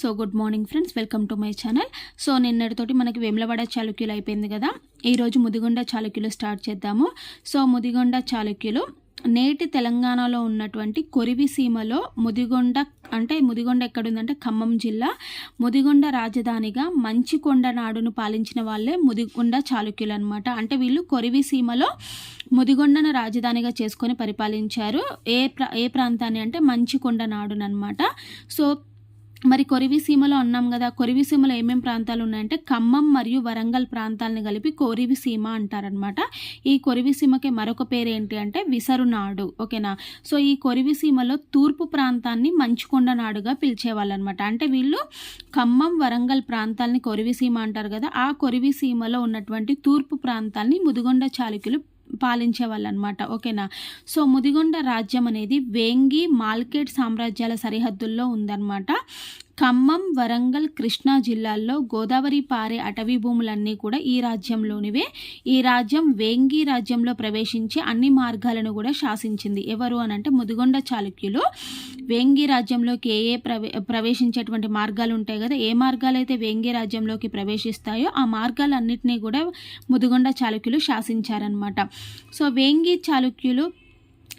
So good morning friends welcome to my channel. So నిన్నటితోటి మనకి వేములవాడ చాళుక్యులు అయిపోయింది కదా ఈరోజు ముదిగొండ చాళుక్యులు స్టార్ట్ చేద్దాము. సో ముదిగొండ చాళుక్యులు నేటి తెలంగాణలో ఉన్నటువంటి కొరివి సీమలో ముదిగొండ అంటే ముదిగొండ ఎక్కడుందంటే ఖమ్మం జిల్లా ముదిగొండ రాజధానిగా మంచికొండ నాడును పాలించిన వాళ్ళే ముదిగొండ చాళుక్యులు అనమాట అంటే వీళ్ళు కొరివి సీమలో ముదిగొండను రాజధానిగా చేసుకొని పరిపాలించారు. ఏ ప్రా ఏ ప్రాంతాన్ని అంటే మంచికొండ నాడునమాట సో మరి కొరివి సీమలో అన్నాం కదా కొరివి సీమలో ఏమేమి ప్రాంతాలు ఉన్నాయంటే ఖమ్మం మరియు వరంగల్ ప్రాంతాలను కలిపి కొరివి సీమ అంటారనమాట ఈ కొరివి సీమకి మరొక పేరు ఏంటి అంటే విసరునాడు ఓకేనా? సో ఈ కొరివి సీమలో తూర్పు ప్రాంతాన్ని మంచుకొండ నాడుగా పిలిచేవాళ్ళు అనమాట అంటే వీళ్ళు ఖమ్మం వరంగల్ ప్రాంతాలని కొరివి సీమ అంటారు కదా ఆ కొరివి సీమలో ఉన్నటువంటి తూర్పు ప్రాంతాన్ని ముదిగొండ చాళుక్యులు పాలించే వాళ్ళు అనమాట ఓకేనా? సో ముదిగొండ రాజ్యం అనేది వేంగి మాల్కేట్ సామ్రాజ్యాల సరిహద్దుల్లో ఉందన్నమాట ఖమ్మం వరంగల్ కృష్ణా జిల్లాల్లో గోదావరి పారే అటవీ భూములన్నీ కూడా ఈ రాజ్యంలోనివే. ఈ రాజ్యం వేంగి రాజ్యంలో ప్రవేశించి అన్ని మార్గాలను కూడా శాసించింది. ఎవరు అని అంటే ముదిగొండ చాళుక్యులు. వేంగి రాజ్యంలోకి ఏ ఏ ప్రవే ప్రవేశించేటువంటి మార్గాలు ఉంటాయి కదా ఏ మార్గాలైతే వేంగి రాజ్యంలోకి ప్రవేశిస్తాయో ఆ మార్గాలన్నింటినీ కూడా ముదిగొండ చాళుక్యులు శాసించారనమాట సో వేంగి చాళుక్యులు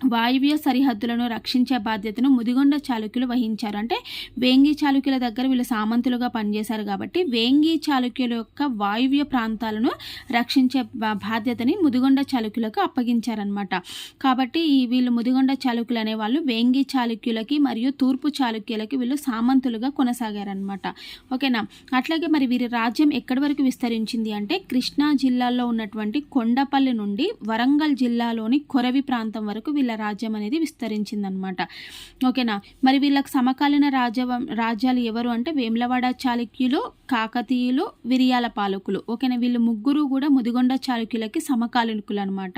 వాయువ్య సరిహద్దులను రక్షించే బాధ్యతను ముదిగొండ చాళుక్యులు వహించారు. అంటే వేంగి చాళుక్యుల దగ్గర వీళ్ళు సామంతులుగా పనిచేశారు కాబట్టి వేంగి చాళుక్యుల యొక్క వాయువ్య ప్రాంతాలను రక్షించే బాధ్యతని ముదిగొండ చాళుక్యులకు అప్పగించారనమాట కాబట్టి ఈ వీళ్ళు ముదిగొండ చాళుక్యులు అనేవాళ్ళు వేంగి చాళుక్యులకి మరియు తూర్పు చాళుక్యులకి వీళ్ళు సామంతులుగా కొనసాగారనమాట ఓకేనా? అట్లాగే మరి వీరి రాజ్యం ఎక్కడి వరకు విస్తరించింది అంటే కృష్ణా జిల్లాలో ఉన్నటువంటి కొండపల్లి నుండి వరంగల్ జిల్లాలోని కొరవి ప్రాంతం వరకు వీళ్ళు వీళ్ళ రాజ్యం అనేది విస్తరించిందనమాట ఓకేనా? మరి వీళ్ళకి సమకాలీన రాజ్య రాజ్యాలు ఎవరు అంటే వేములవాడ చాళుక్యులు కాకతీయులు విరియాల పాలకులు. ఓకేనా? వీళ్ళు ముగ్గురు కూడా ముదిగొండ చాళుక్యులకి సమకాలీనుకులు అనమాట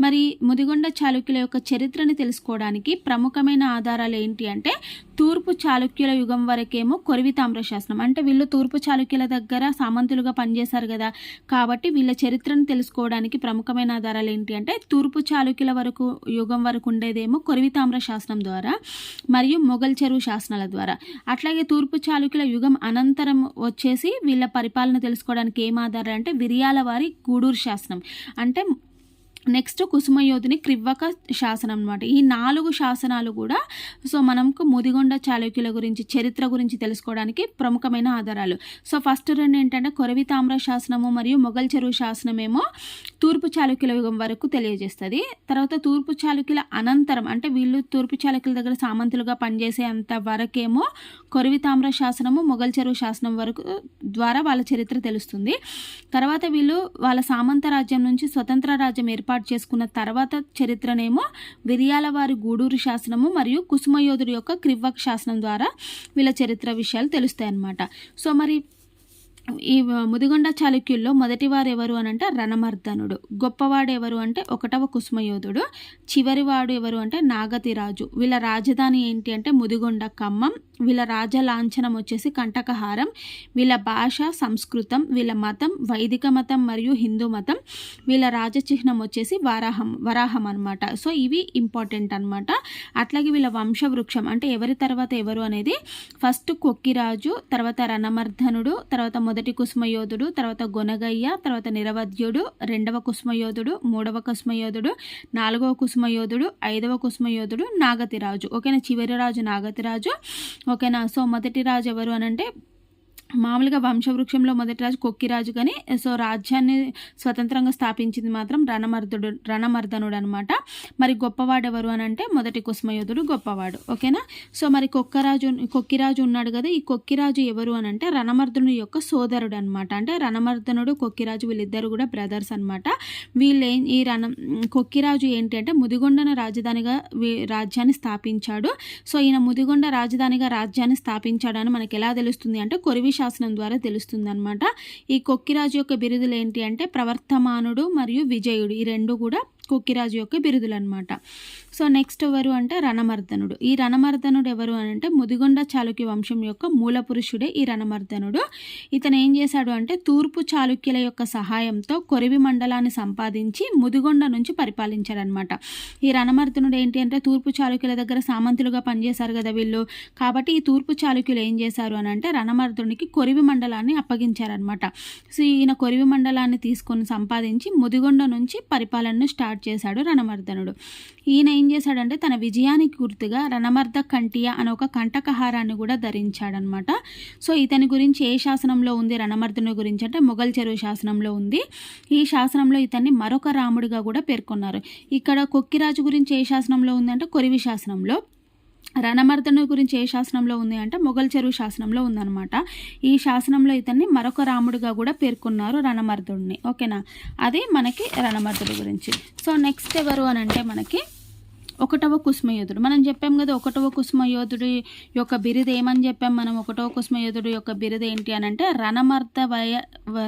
మరి ముదిగొండ చాళుక్యుల యొక్క చరిత్రని తెలుసుకోవడానికి ప్రముఖమైన ఆధారాలు ఏంటి అంటే తూర్పు చాళుక్యుల యుగం వరకేమో కొరివి తామ్ర శాసనం. అంటే వీళ్ళు తూర్పు చాళుక్యుల దగ్గర సామంతులుగా పనిచేశారు కదా. కాబట్టి వీళ్ళ చరిత్రను తెలుసుకోవడానికి ప్రముఖమైన ఆధారాలు ఏంటి అంటే తూర్పు చాళుక్యుల వరకు యుగం వరకు ఉండేదేమో కొరివి తామ్ర శాసనం ద్వారా మరియు మొఘల్ చెరువు శాసనాల ద్వారా. అట్లాగే తూర్పు చాళుక్యుల యుగం అనంతరం వచ్చేసి వీళ్ళ పరిపాలన తెలుసుకోవడానికి ఏం ఆధారాలు అంటే విరియాల వారి గూడూరు శాసనం. అంటే నెక్స్ట్ కుసుమయోధిని క్రివ్వక శాసనం అనమాట ఈ నాలుగు శాసనాలు కూడా సో మనకు ముదిగొండ చాళుక్యుల గురించి చరిత్ర గురించి తెలుసుకోవడానికి ప్రముఖమైన ఆధారాలు. సో ఫస్ట్ రెండు ఏంటంటే కొరవి తామ్ర శాసనము మరియు మొఘల్ చెరువు శాసనమేమో తూర్పు చాళుక్యుల యుగం వరకు తెలియజేస్తుంది. తర్వాత తూర్పు చాళుక్యుల అనంతరం అంటే వీళ్ళు తూర్పు చాళుక్యుల దగ్గర సామంతులుగా పనిచేసే అంత వరకేమో కొరివి తామ్ర శాసనము మొఘల్ చెరువు శాసనం వరకు ద్వారా వాళ్ళ చరిత్ర తెలుస్తుంది. తర్వాత వీళ్ళు వాళ్ళ సామంత రాజ్యం నుంచి స్వతంత్ర రాజ్యం ఏర్పాటు చేసుకున్న తర్వాత చరిత్రనేమో విరియాల వారి గూడూరు శాసనము మరియు కుసుమయోధుడి యొక్క క్రివ్వక్ శాసనం ద్వారా వీళ్ళ చరిత్ర విషయాలు తెలుస్తాయి అన్నమాట సో మరి ఈ ముదిగొండ చాళుక్యుల్లో మొదటివారు ఎవరు అని అంటే రణమర్దనుడు. గొప్పవాడు ఎవరు అంటే ఒకటవ కుసుమయోధుడు. చివరివాడు ఎవరు అంటే నాగతిరాజు. వీళ్ళ రాజధాని ఏంటి అంటే ముదిగొండ ఖమ్మం. వీళ్ళ రాజ లాంఛనం వచ్చేసి కంటకహారం. వీళ్ళ భాష సంస్కృతం వీళ్ళ మతం వైదిక మతం మరియు హిందూ మతం. వీళ్ళ రాజచిహ్నం వచ్చేసి వరాహం వరాహం అనమాట సో ఇవి ఇంపార్టెంట్ అనమాట అట్లాగే వీళ్ళ వంశవృక్షం అంటే ఎవరి తర్వాత ఎవరు అనేది ఫస్ట్ కొక్కిరాజు తర్వాత రణమర్ధనుడు తర్వాత మొదటి కుసుమయోధుడు తర్వాత గొనగయ్య తర్వాత నిరవధ్యుడు రెండవ కుసుమయోధుడు మూడవ కుసుమయోధుడు నాలుగవ కుసుమయోధుడు ఐదవ కుసుమయోధుడు నాగతిరాజు. ఓకేనా? చివరి రాజు నాగతిరాజు. ఓకేనా? సో మొదటి రాజు ఎవరు అనంటే మామూలుగా వంశవృక్షంలో మొదటి రాజు కొక్కిరాజు కానీ సో రాజ్యాన్ని స్వతంత్రంగా స్థాపించింది మాత్రం రణమర్దుడు రణమర్దనుడు అనమాట మరి గొప్పవాడు ఎవరు అని అంటే మొదటి కుసుమయోధుడు గొప్పవాడు ఓకేనా? సో మరి కొక్కరాజు కొక్కిరాజు ఉన్నాడు కదా ఈ కొక్కిరాజు ఎవరు అని అంటే రణమర్దుని యొక్క సోదరుడు అనమాట అంటే రణమర్దనుడు కొక్కిరాజు వీళ్ళిద్దరు కూడా బ్రదర్స్ అనమాట వీళ్ళు ఈ రణ కొక్కిరాజు ఏంటి అంటే ముదిగొండను రాజధానిగా రాజ్యాన్ని స్థాపించాడు. సో ఈయన ముదిగొండ రాజధానిగా రాజ్యాన్ని స్థాపించాడు అని మనకి ఎలా తెలుస్తుంది అంటే కొరివి శాసనం ద్వారా తెలుస్తుందన్నమాట. ఈ కొక్కిరాజు యొక్క బిరుదులు ఏంటి అంటే ప్రవర్తమానుడు మరియు విజయుడు. ఈ రెండు కూడా కొక్కిరాజు యొక్క బిరుదులు అనమాట సో నెక్స్ట్ ఎవరు అంటే రణమర్దనుడు. ఈ రణమర్దనుడు ఎవరు అని అంటే ముదిగొండ చాళుక్య వంశం యొక్క మూల పురుషుడే ఈ రణమర్దనుడు. ఇతను ఏం చేశాడు అంటే తూర్పు చాళుక్యుల యొక్క సహాయంతో కొరివి మండలాన్ని సంపాదించి ముదిగొండ నుంచి పరిపాలించాడనమాట. ఈ రణమర్దనుడు ఏంటి అంటే తూర్పు చాళుక్యుల దగ్గర సామంతులుగా పనిచేశారు కదా వీళ్ళు. కాబట్టి ఈ తూర్పు చాళుక్యులు ఏం చేశారు అని అంటే రణమర్దునికి కొరివి మండలాన్ని అప్పగించారనమాట. సో ఈయన కొరివి మండలాన్ని తీసుకొని సంపాదించి ముదిగొండ నుంచి పరిపాలనను స్టార్ట్ చేశాడు రణమర్దనుడు. ఈయన ఏం చేశాడంటే తన విజయానికి గుర్తుగా రణమర్ద కంటియ అనే ఒక కంటకహారాన్ని కూడా ధరించాడనమాట. సో ఇతని గురించి ఏ శాసనంలో ఉంది? రణమర్దుని గురించి అంటే మొఘల్ చెరువు శాసనంలో ఉంది. ఈ శాసనంలో ఇతన్ని మరొక రాముడిగా కూడా పేర్కొన్నారు. ఇక్కడ కొక్కిరాజు గురించి ఏ శాసనంలో ఉందంటే కొరివి శాసనంలో. రణమర్దను గురించి ఏ శాసనంలో ఉంది అంటే మొఘల్ చెరువు శాసనంలో ఉందన్నమాట. ఈ శాసనంలో ఇతన్ని మరొక రాముడిగా కూడా పేర్కొన్నారు రణమర్దుడిని ఓకేనా? అది మనకి రణమర్దుడి గురించి. సో నెక్స్ట్ ఎవరు అని అంటే మనకి ఒకటవ కుసుమయోధుడు. మనం చెప్పాం కదా ఒకటవ కుసుమయోధుడి యొక్క బిరుదు ఏమని చెప్పాం మనం? ఒకటవ కుసుమయోధుడు యొక్క బిరుదు ఏంటి అని అంటే రణమర్ద వయ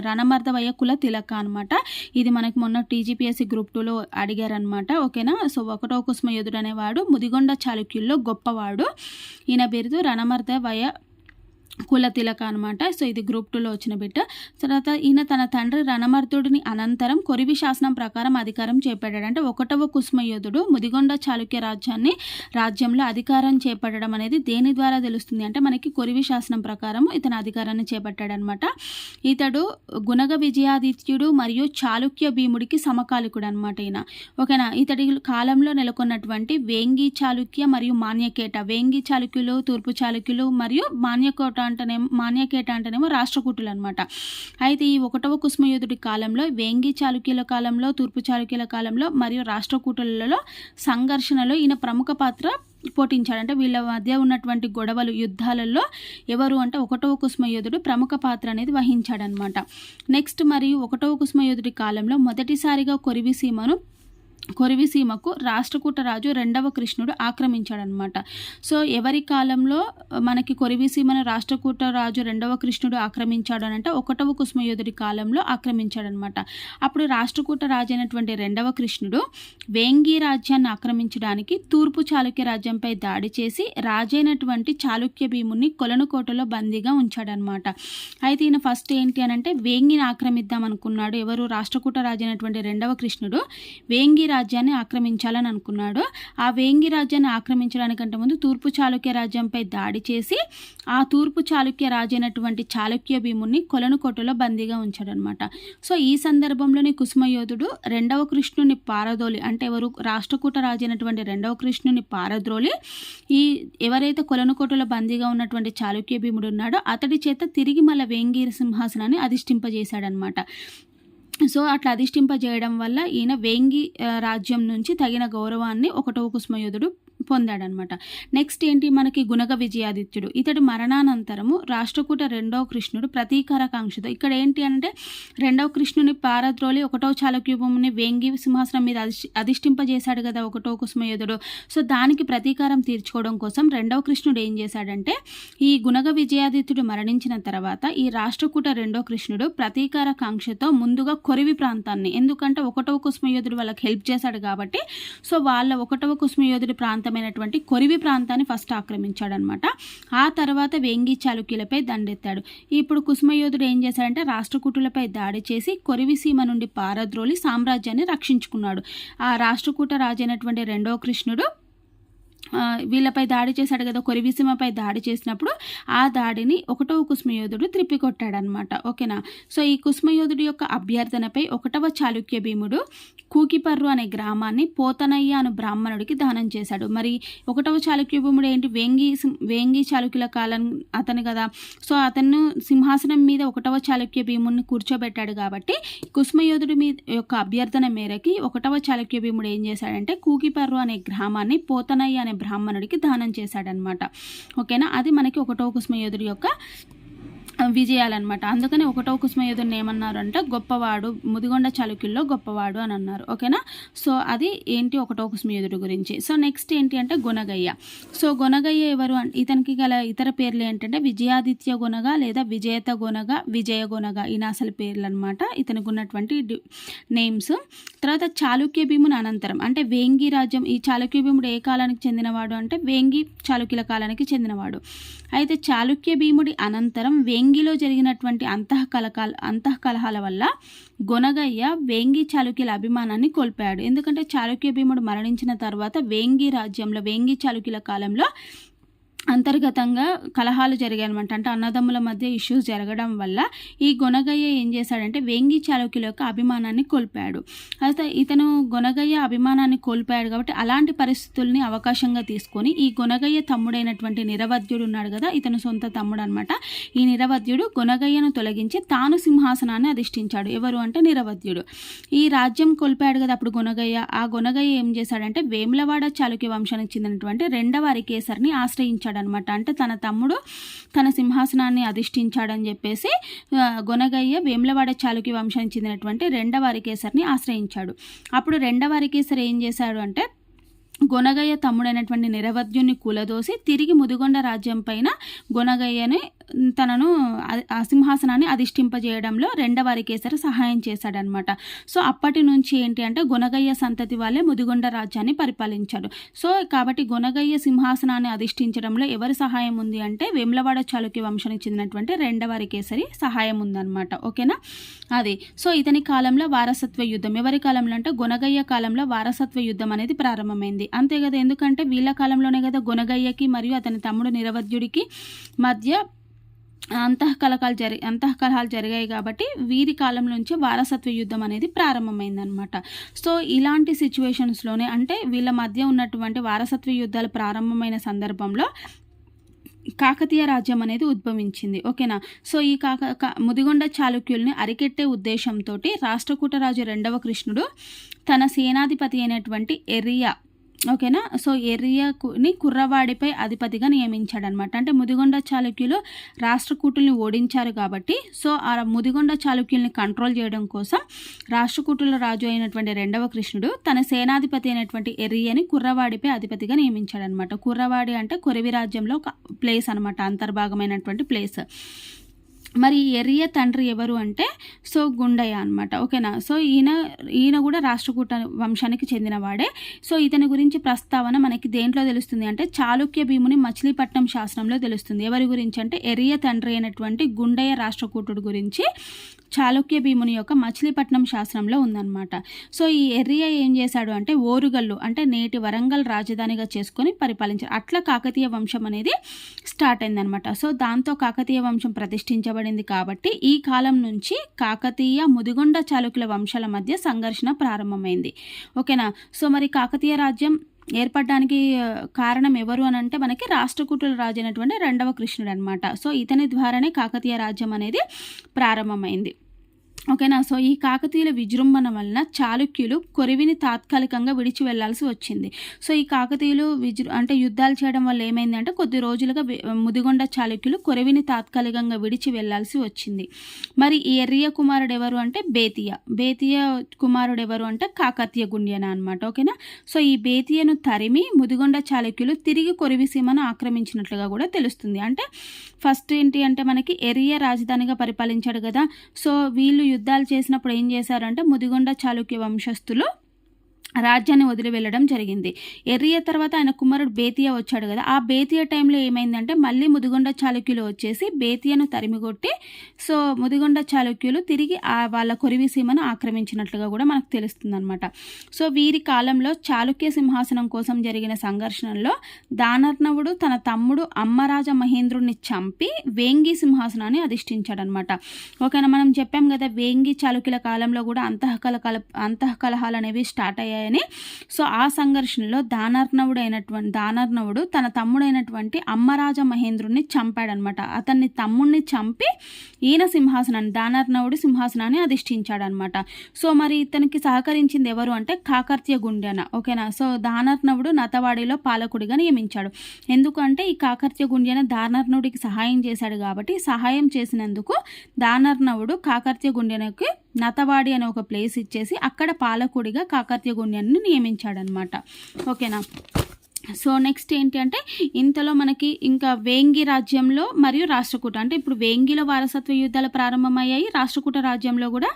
రణమర్ద వయ కుల తిలక అనమాట ఇది మనకి మొన్న టీజీపీఎస్సీ గ్రూప్ టూలో అడిగారనమాట ఓకేనా? సో ఒకటవ కుసుమయోధుడు అనేవాడు ముదిగొండ చాళుక్యుల్లో గొప్పవాడు. ఈయన బిరుదు రణమర్ద వయ కుల తిలక అనమాట సో ఇది గ్రూప్ టూలో వచ్చిన బిడ్డ. తర్వాత ఈయన తన తండ్రి రణమర్తుడిని అనంతరం కొరివి శాసనం ప్రకారం అధికారం చేపట్టాడు అంటే ఒకటవ కుసుమయోధుడు ముదిగొండ చాళుక్య రాజ్యాన్ని రాజ్యంలో అధికారం చేపట్టడం అనేది దేని ద్వారా తెలుస్తుంది అంటే మనకి కొరివి శాసనం ప్రకారం ఇతను అధికారాన్ని చేపట్టాడనమాట ఇతడు గుణగ విజయాదిత్యుడు మరియు చాళుక్య భీముడికి సమకాలికుడు అనమాట ఈయన. ఓకేనా? ఇతడి కాలంలో నెలకొన్నటువంటి వేంగి చాళుక్య మరియు మాన్యకేట. వేంగి చాళుక్యులు తూర్పు చాళుక్యులు మరియు మాన్యకోట అంటేనేమో మాన్యకేట అంటేనేమో రాష్ట్రకూటులు అనమాట అయితే ఈ ఒకటవ కుసుమయుధుడి కాలంలో వేంగి చాళుక్యుల కాలంలో తూర్పు చాళుక్యుల కాలంలో మరియు రాష్ట్రకూటులలో సంఘర్షణలో ఈయన ప్రముఖ పాత్ర పోటించాడు అంటే వీళ్ళ మధ్య ఉన్నటువంటి గొడవలు యుద్ధాలలో ఎవరు అంటే ఒకటవ కుసుమయోధుడు ప్రముఖ పాత్ర అనేది వహించాడనమాట నెక్స్ట్ మరియు ఒకటవ కుసుమయోధుడి కాలంలో మొదటిసారిగా కొరివిసీమను కొరివిసీమకు రాష్ట్రకూట రాజు రెండవ కృష్ణుడు ఆక్రమించాడనమాట. సో ఎవరి కాలంలో మనకి కొరివిసీమను రాష్ట్రకూట రాజు రెండవ కృష్ణుడు ఆక్రమించాడు అని అంటే ఒకటవ కుసుమయోధుడి కాలంలో ఆక్రమించాడనమాట. అప్పుడు రాష్ట్రకూట రాజు అయినటువంటి రెండవ కృష్ణుడు వేంగి రాజ్యాన్ని ఆక్రమించడానికి తూర్పు చాళుక్య రాజ్యంపై దాడి చేసి రాజైనటువంటి చాళుక్య భీముని కొలనుకోటలో బందీగా ఉంచాడనమాట. అయితే ఈయన ఫస్ట్ ఏంటి అని అంటే వేంగిని ఆక్రమిద్దాం అనుకున్నాడు ఎవరు? రాష్ట్రకూట రాజు అయినటువంటి రెండవ కృష్ణుడు వేంగి రాజ్యాన్ని ఆక్రమించాలని అనుకున్నాడు. ఆ వేంగి రాజ్యాన్ని ఆక్రమించడానికంటే ముందు తూర్పు చాళుక్య రాజ్యంపై దాడి చేసి ఆ తూర్పు చాళుక్య రాజు అయినటువంటి చాళుక్య భీముని కొలనుకోటలో బందీగా ఉంచాడనమాట సో ఈ సందర్భంలోనే కుసుమయోధుడు రెండవ కృష్ణుని పారదోలి అంటే ఎవరు? రాష్ట్రకూట రాజు అయినటువంటి రెండవ కృష్ణుని పారద్రోలి. ఈ ఎవరైతే కొలనుకోటలో బందీగా ఉన్నటువంటి చాళుక్య భీముడు ఉన్నాడో అతడి చేత తిరిగి మళ్ళీ వేంగీర సింహాసనాన్ని అధిష్ఠింపజేశాడనమాట సో అట్లా అధిష్ఠింపజేయడం వల్ల ఈయన వేంగి రాజ్యం నుంచి తగిన గౌరవాన్ని ఒకటో కుసుమయోధుడు పొందాడనమాట. నెక్స్ట్ ఏంటి? మనకి గుణగ విజయాదిత్యుడు. ఇతడి మరణానంతరము రాష్ట్రకూట రెండవ కృష్ణుడు ప్రతీకారకాంక్షతో ఇక్కడ ఏంటి అంటే రెండవ కృష్ణుని పారద్రోలి ఒకటో చాలక్యూపముని వేంగి సింహాసనం మీద అధిష్ఠింపజేశాడు కదా ఒకటో కుసుమయోధుడు. సో దానికి ప్రతీకారం తీర్చుకోవడం కోసం రెండవ కృష్ణుడు ఏం చేశాడంటే ఈ గుణగ విజయాదిత్యుడు మరణించిన తర్వాత ఈ రాష్ట్రకూట రెండో కృష్ణుడు ప్రతీకార కాంక్షతో ముందుగా కొరివి ప్రాంతాన్ని ఎందుకంటే ఒకటవ కుసుమయోధుడు వాళ్ళకి హెల్ప్ చేశాడు కాబట్టి సో వాళ్ళ ఒకటవ కుసుమయోధుడి ప్రాంతమైనటువంటి కొరివి ప్రాంతాన్ని ఫస్ట్ ఆక్రమించాడనమాట. ఆ తర్వాత వేంగి చాళుక్యులపై దండెత్తాడు. ఇప్పుడు కుసుమయోధుడు ఏం చేశాడంటే రాష్ట్రకూటులపై దాడి చేసి కొరివి సీమ నుండి పారద్రోలి సామ్రాజ్యాన్ని రక్షించుకున్నాడు. ఆ రాష్ట్రకూట రాజైనటువంటి రెండవ కృష్ణుడు వీళ్ళపై దాడి చేశాడు కదా కొరివిసీమపై దాడి చేసినప్పుడు ఆ దాడిని ఒకటవ కుస్మయోధుడు త్రిప్పికొట్టాడనమాట ఓకేనా? సో ఈ కుస్మయోధుడి యొక్క అభ్యర్థనపై ఒకటవ చాళుక్య భీముడు కూకిపర్రు అనే గ్రామాన్ని పోతనయ్య అను బ్రాహ్మణుడికి దానం చేశాడు. మరి ఒకటవ చాళుక్య భీముడు ఏంటి? వేంగి వేంగి చాళుక్యుల కాలం అతను కదా. సో అతను సింహాసనం మీద ఒకటవ చాళుక్య భీముడిని కూర్చోబెట్టాడు కాబట్టి కుస్మయోధుడి మీద యొక్క అభ్యర్థన మేరకి ఒకటవ చాళుక్య భీముడు ఏం చేశాడంటే కూకిపర్రు అనే గ్రామాన్ని పోతనయ్య అనే బ్రాహ్మణుడికి దానం చేశాడనమాట. ఓకేనా? అది మనకి ఒకటో కుస్మయోధుడి యొక్క విజయాలన్నమాట. అందుకని ఒకటో కుసుమయోధుని ఏమన్నారంటే? గొప్పవాడు ముదిగొండ చాళుక్యుల్లో గొప్పవాడు అని అన్నారు. ఓకేనా? సో అది ఏంటి ఒకటో కుసుమయోధుడు గురించి? సో నెక్స్ట్ ఏంటి అంటే గుణగయ్య సో గుణగయ్య ఎవరు ఇతనికి గల ఇతర పేర్లు ఏంటంటే విజయాదిత్య గుణగ లేదా విజేత గుణగ విజయ గుణగ ఈయన అసలు పేర్లు అనమాట ఇతనికి ఉన్నటువంటి నేమ్స్. తర్వాత చాళుక్య భీముని అనంతరం అంటే వేంగి రాజ్యం ఈ చాళుక్య భీముడు ఏ కాలానికి చెందినవాడు అంటే వేంగి చాళుక్యుల కాలానికి చెందినవాడు. అయితే చాళుక్య భీముడి అనంతరం వేంగి వేంగిలో జరిగినటువంటి అంతః అంతఃకలకాల అంతఃకలహాల వల్ల గొనగయ్య వేంగి చాళుక్యుల అభిమానాన్ని కోల్పోయాడు. ఎందుకంటే చాళుక్య భీముడు మరణించిన తర్వాత వేంగి రాజ్యంలో వేంగి చాళుక్యుల కాలంలో అంతర్గతంగా కలహాలు జరిగాయనమాట అంటే అన్నదమ్ముల మధ్య ఇష్యూస్ జరగడం వల్ల ఈ గొనగయ్య ఏం చేశాడంటే వేంగి చాళుక్యుల యొక్క అభిమానాన్ని కోల్పోయాడు. అయితే ఇతను గొనగయ్య అభిమానాన్ని కోల్పోయాడు కాబట్టి అలాంటి పరిస్థితుల్ని అవకాశంగా తీసుకొని ఈ గొనగయ్య తమ్ముడైనటువంటి నిరవధ్యుడు ఉన్నాడు కదా ఇతను సొంత తమ్ముడు అనమాట ఈ నిరవధ్యుడు గొనగయ్యను తొలగించి తాను సింహాసనాన్ని అధిష్ఠించాడు. ఎవరు అంటే నిరవధ్యుడు. ఈ రాజ్యం కోల్పోయాడు కదా అప్పుడు గొనగయ్య. ఆ గొనగయ్య ఏం చేశాడంటే వేములవాడ చాళుక్య వంశానికి చెందినటువంటి రెండవ అరికేసరిని ఆశ్రయించాడు. అనమాట అంటే తన తమ్ముడు తన సింహాసనాన్ని అధిష్ఠించాడని చెప్పేసి గొనగయ్య వేములవాడ చాళుక్య వంశానికి చెందినటువంటి రెండవ అరికేసరిని ఆశ్రయించాడు. అప్పుడు రెండవ అరికేసరి ఏం చేశాడు అంటే గొనగయ్య తమ్ముడైనటువంటి నిరవధ్యుని కూలదోసి తిరిగి ముదిగొండ రాజ్యం పైన గొనగయ్యని తనను సింహాసనాన్ని అధిష్ఠింపజేయడంలో రెండవ కేసరి సహాయం చేశాడనమాట. సో అప్పటి నుంచి ఏంటి అంటే గుణగయ్య సంతతి వాళ్ళే ముదిగొండ రాజ్యాన్ని పరిపాలించాడు సో కాబట్టి గుణగయ్య సింహాసనాన్ని అధిష్ఠించడంలో ఎవరి సహాయం ఉంది అంటే వేములవాడ చాళుక్య వంశానికి చెందినటువంటి రెండవ కేసరి సహాయం ఉందన్నమాట ఓకేనా? అది. సో ఇతని కాలంలో వారసత్వ యుద్ధం. ఎవరి కాలంలో అంటే గుణగయ్య కాలంలో వారసత్వ యుద్ధం అనేది ప్రారంభమైంది. అంతే కదా? ఎందుకంటే వీళ్ళ కాలంలోనే కదా గుణగయ్యకి మరియు అతని తమ్ముడు నిరవధ్యుడికి మధ్య అంతఃకలకాలు జరి అంతఃకలహాలు జరిగాయి కాబట్టి వీరి కాలం నుంచి వారసత్వ యుద్ధం అనేది ప్రారంభమైందనమాట సో ఇలాంటి సిచ్యువేషన్స్లోనే అంటే వీళ్ళ మధ్య ఉన్నటువంటి వారసత్వ యుద్ధాలు ప్రారంభమైన సందర్భంలో కాకతీయ రాజ్యం అనేది ఉద్భవించింది. ఓకేనా? సో ఈ కాక ముదిగొండ చాళుక్యుల్ని అరికెట్టే ఉద్దేశంతో రాష్ట్రకూటరాజు రెండవ కృష్ణుడు తన సేనాధిపతి అయినటువంటి ఎరియా ఓకేనా? సో ఎర్రియని కుర్రవాడిపై అధిపతిగా నియమించాడనమాట అంటే ముదిగొండ చాళుక్యులు రాష్ట్రకూటుల్ని ఓడించారు కాబట్టి సో ఆ ముదిగొండ చాళుక్యుల్ని కంట్రోల్ చేయడం కోసం రాష్ట్రకూటుల రాజు అయినటువంటి రెండవ కృష్ణుడు తన సేనాధిపతి అయినటువంటి ఎర్రియని కుర్రవాడిపై అధిపతిగా నియమించాడనమాట కుర్రవాడి అంటే కొరివి రాజ్యంలో ఒక ప్లేస్ అనమాట అంతర్భాగమైనటువంటి ప్లేస్ మరి ఎరియ తండ్రి ఎవరు అంటే సో గుండయ్య అనమాట ఓకేనా? సో ఈయన ఈయన కూడా రాష్ట్రకూట వంశానికి చెందినవాడే. సో ఇతని గురించి ప్రస్తావన మనకి దేంట్లో తెలుస్తుంది అంటే చాళుక్య భీముని మచిలీపట్నం శాసనంలో తెలుస్తుంది. ఎవరి గురించి అంటే ఎరియ తండ్రి అయినటువంటి గుండయ్య రాష్ట్రకూటుడు గురించి. చాళుక్య భీముని యొక్క మచిలీపట్నం శాస్త్రంలో ఉందన్నమాట. సో ఈ ఎర్రియ ఏం చేశాడు అంటే ఓరుగల్లు అంటే నేటి వరంగల్ రాజధానిగా చేసుకొని పరిపాలించారు. అట్లా కాకతీయ వంశం అనేది స్టార్ట్ అయిందనమాట సో దాంతో కాకతీయ వంశం ప్రతిష్ఠించబడింది కాబట్టి ఈ కాలం నుంచి కాకతీయ ముదిగొండ చాళుక్యుల వంశాల మధ్య సంఘర్షణ ప్రారంభమైంది. ఓకేనా? సో మరి కాకతీయ రాజ్యం ఏర్పడడానికి కారణం ఎవరు అని అంటే మనకి రాష్ట్రకూటుల రాజు అయినటువంటి రెండవ కృష్ణుడు అనమాట సో ఇతని ద్వారానే కాకతీయ రాజ్యం అనేది ప్రారంభమైంది. ఓకేనా? సో ఈ కాకతీయుల విజృంభణ వలన చాళుక్యులు కొరివిని తాత్కాలికంగా విడిచి వెళ్ళాల్సి వచ్చింది. సో ఈ కాకతీయులు విజృ అంటే యుద్ధాలు చేయడం వల్ల ఏమైందంటే కొద్ది రోజులుగా ముదిగొండ చాళుక్యులు కొరివిని తాత్కాలికంగా విడిచి వెళ్ళాల్సి వచ్చింది. మరి ఈ ఎర్రియ కుమారుడు ఎవరు అంటే బేతియ. బేతియ కుమారుడు ఎవరు అంటే కాకతీయ గుండ్యన అనమాట ఓకేనా? సో ఈ బేతియను తరిమి ముదిగొండ చాళుక్యులు తిరిగి కొరివి సీమను ఆక్రమించినట్లుగా కూడా తెలుస్తుంది. అంటే ఫస్ట్ ఏంటి అంటే మనకి ఎరియ రాజధానిగా పరిపాలించాడు కదా. సో వీళ్ళు యుద్ధాలు చేసినప్పుడు ఏం చేశారంటే ముదిగొండ చాళుక్య వంశస్థులు రాజ్యాన్ని వదిలి వెళ్ళడం జరిగింది. ఎర్రియ తర్వాత ఆయన కుమారుడు బేతియా వచ్చాడు కదా. ఆ బేతియా టైంలో ఏమైందంటే మళ్ళీ ముదిగొండ చాళుక్యులు వచ్చేసి బేతియను తరిమిగొట్టి సో ముదిగొండ చాళుక్యులు తిరిగి ఆ వాళ్ళ కొరివి సీమను ఆక్రమించినట్లుగా కూడా మనకు తెలుస్తుంది అనమాట సో వీరి కాలంలో చాళుక్య సింహాసనం కోసం జరిగిన సంఘర్షణలో దానర్ణవుడు తన తమ్ముడు అమ్మరాజ మహేంద్రుడిని చంపి వేంగి సింహాసనాన్ని అధిష్ఠించాడనమాట ఓకేనా మనం చెప్పాం కదా వేంగి చాళుక్యుల కాలంలో కూడా అంతఃకల అంతఃకలహాలు అనేవి స్టార్ట్ అయ్యాయి. మారిపోయాయని సో ఆ సంఘర్షణలో దానార్ణవుడు అయినటువంటి దానార్ణవుడు తన తమ్ముడైనటువంటి అమ్మరాజ మహేంద్రుడిని చంపాడనమాట. అతన్ని తమ్ముడిని చంపి ఈయన సింహాసనాన్ని దానార్ణవుడు సింహాసనాన్ని అధిష్ఠించాడనమాట. సో మరి ఇతనికి సహకరించింది ఎవరు అంటే కాకర్త్య గుండెన ఓకేనా? సో దానార్ణవుడు నతవాడిలో పాలకుడిగా నియమించాడు. ఎందుకంటే ఈ కాకర్త్య గుండెన దానర్ణవుడికి సహాయం చేశాడు కాబట్టి సహాయం చేసినందుకు దానార్ణవుడు కాకర్త్య గుండెనకి నతవాడి అనే ఒక ప్లేస్ ఇచ్చేసి అక్కడ పాలకుడిగా కాకర్త్య గుండెని నియమించాడనమాట. ఓకేనా? సో నెక్స్ట్ ఏంటి అంటే ఇంతలో మనకి ఇంకా వేంగి రాజ్యంలో మరియు రాష్ట్రకూట. అంటే ఇప్పుడు వేంగిలో వారసత్వ యుద్ధాలు ప్రారంభమయ్యాయి. రాష్ట్రకూట రాజ్యంలో కూడా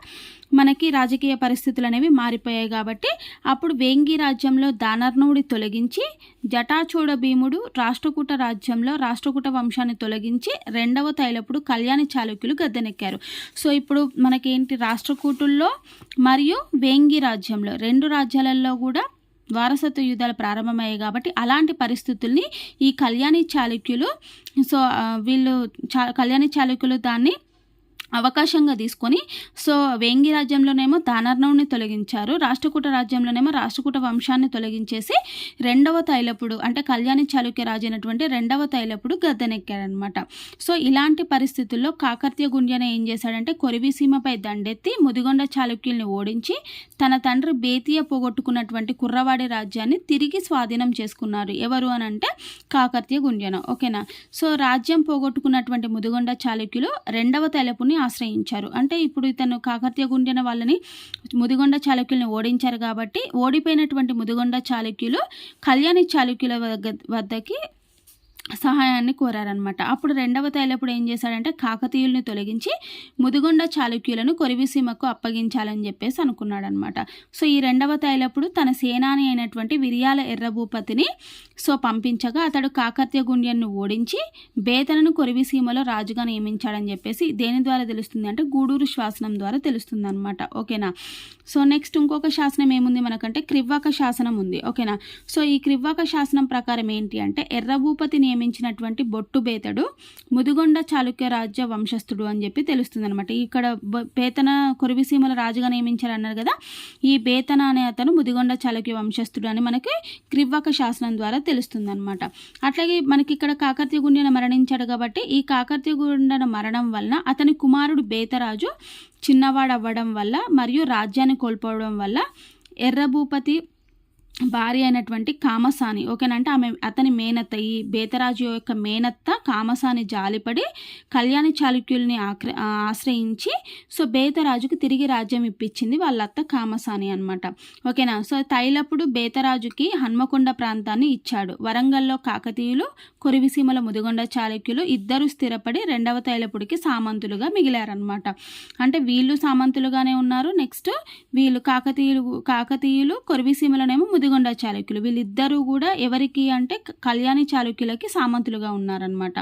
మనకి రాజకీయ పరిస్థితులు అనేవి మారిపోయాయి కాబట్టి అప్పుడు వేంగి రాజ్యంలో దానర్ణవుడి తొలగించి జటాచూడ భీముడు రాష్ట్రకూట రాజ్యంలో రాష్ట్రకూట వంశాన్ని తొలగించి రెండవ తైలప్పుడు కళ్యాణి చాళుక్యులు గద్దెనెక్కారు. సో ఇప్పుడు మనకేంటి రాష్ట్రకూటుల్లో మరియు వేంగి రాజ్యంలో రెండు రాజ్యాలలో కూడా వారసత్వ యుద్ధాలు ప్రారంభమయ్యాయి కాబట్టి అలాంటి పరిస్థితుల్ని ఈ కళ్యాణి చాళుక్యులు సో వీళ్ళు చా కళ్యాణి చాళుక్యులు దాన్ని అవకాశంగా తీసుకొని సో వేంగి రాజ్యంలోనేమో దానర్ణవుని తొలగించారు. రాష్ట్రకూట రాజ్యంలోనేమో రాష్ట్రకూట వంశాన్ని తొలగించేసి రెండవ తైలపుడు అంటే కళ్యాణి చాళుక్య రాజు అయినటువంటి రెండవ తైలపుడు గద్దెనెక్కాడనమాట సో ఇలాంటి పరిస్థితుల్లో కాకర్త్య గుండ్యన ఏం చేశాడంటే కొరివిసీమపై దండెత్తి ముదిగొండ చాళుక్యుల్ని ఓడించి తన తండ్రి బేతియ పోగొట్టుకున్నటువంటి కుర్రవాడి రాజ్యాన్ని తిరిగి స్వాధీనం చేసుకున్నారు. ఎవరు అని అంటే కాకర్త్య గుండ్యన. ఓకేనా? సో రాజ్యం పోగొట్టుకున్నటువంటి ముదిగొండ చాళుక్యులు రెండవ తైలపుని ఆశ్రయించారు. అంటే ఇప్పుడు ఇతను కాకర్త్య గుండెన వాళ్ళని ముదిగొండ చాళుక్యుల్ని ఓడించారు కాబట్టి ఓడిపోయినటువంటి ముదిగొండ చాళుక్యులు కళ్యాణి చాళుక్యుల వద్దకి సహాయాన్ని కోరారనమాట అప్పుడు రెండవ తైలపుడు ఏం చేశాడంటే కాకతీయుల్ని తొలగించి ముదిగొండ చాళుక్యులను కొరివిసీమకు అప్పగించాలని చెప్పేసి అనుకున్నాడనమాట సో ఈ రెండవ తైలపుడు తన సేనాని అయినటువంటి విరియాల ఎర్రభూపతిని సో పంపించగా అతడు కాకతీయ గుండ్యన్ను ఓడించి బేతనను కొరివిసీమలో రాజుగా నియమించాడని చెప్పేసి దేని ద్వారా తెలుస్తుంది అంటే గూడూరు శాసనం ద్వారా తెలుస్తుంది అనమాట ఓకేనా? సో నెక్స్ట్ ఇంకొక శాసనం ఏముంది మనకంటే క్రివ్వాక శాసనం ఉంది. ఓకేనా? సో ఈ క్రివ్వాక శాసనం ప్రకారం ఏంటి అంటే ఎర్రభూపతి నియమించినటువంటి బొట్టు బేతడు ముదిగొండ చాళుక్య రాజ్య వంశస్థుడు అని చెప్పి తెలుస్తుంది అనమాట ఇక్కడ బేతన కురువిసీమల రాజుగా నియమించారు అన్నారు కదా ఈ బేతన అనే అతను ముదిగొండ చాళుక్య వంశస్థుడు అని మనకి క్రివ్వక శాసనం ద్వారా తెలుస్తుంది అనమాట అట్లాగే మనకి ఇక్కడ కాకర్తీయగుండెన మరణించాడు కాబట్టి ఈ కాకర్తీయగుండెన మరణం వలన అతని కుమారుడు బేతరాజు చిన్నవాడవ్వడం వల్ల మరియు రాజ్యాన్ని కోల్పోవడం వల్ల ఎర్రభూపతి భార్య అయినటువంటి కామసాని. ఓకేనంటే ఆమె అతని మేనత్త ఈ బేతరాజు యొక్క మేనత్త కామసాని జాలిపడి కళ్యాణి చాళుక్యుల్ని ఆక్ర ఆశ్రయించి సో బేతరాజుకు తిరిగి రాజ్యం ఇప్పించింది వాళ్ళ అత్త కామసాని అనమాట ఓకేనా? సో తైలపుడు బేతరాజుకి హన్మకొండ ప్రాంతాన్ని ఇచ్చాడు. వరంగల్లో కాకతీయులు కొరివిసీమల ముదిగొండ చాళుక్యులు ఇద్దరు స్థిరపడి రెండవ తైలపుడికి సామంతులుగా మిగిలారనమాట అంటే వీళ్ళు సామంతులుగానే ఉన్నారు. నెక్స్ట్ వీళ్ళు కాకతీయులు కాకతీయులు కొరివిసీమలనేమో ముదిగొండ చాళుక్యులు. వీళ్ళిద్దరూ కూడా ఎవరికి అంటే కళ్యాణి చాళుక్యులకి సామంతులుగా ఉన్నారనమాట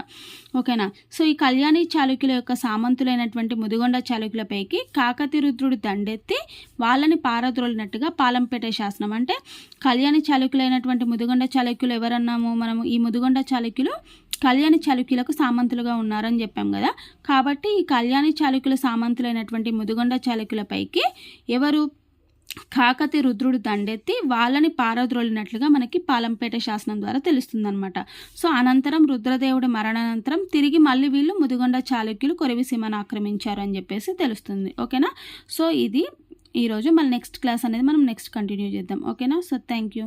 ఓకేనా? సో ఈ కళ్యాణి చాళుక్యుల యొక్క సామంతులైనటువంటి ముదిగొండ చాళుక్యులపైకి కాకతిరుద్రుడు దండెత్తి వాళ్ళని పారద్రోలినట్టుగా పాలంపేట శాసనం. అంటే కళ్యాణి చాళుక్యులైనటువంటి ముదిగొండ చాళుక్యులు ఎవరన్నాము మనము? ఈ ముదిగొండ చాళుక్యులు కళ్యాణి చాళుక్యులకు సామంతులుగా ఉన్నారని చెప్పాం కదా. కాబట్టి ఈ కళ్యాణి చాళుక్యుల సామంతులైనటువంటి ముదిగొండ చాళుక్యులపైకి ఎవరు కాకతి రుద్రుడు దండెత్తి వాళ్ళని పారద్రోలినట్లుగా మనకి పాలంపేట శాసనం ద్వారా తెలుస్తుందన్నమాట. సో అనంతరం రుద్రదేవుడి మరణానంతరం తిరిగి మళ్ళీ వీళ్ళు ముదిగొండ చాళుక్యులు కొరివిసీమను ఆక్రమించారు అని చెప్పేసి తెలుస్తుంది. ఓకేనా? సో ఇది ఈరోజు మళ్ళీ నెక్స్ట్ క్లాస్ అనేది మనం నెక్స్ట్ కంటిన్యూ చేద్దాం. ఓకేనా? So thank you.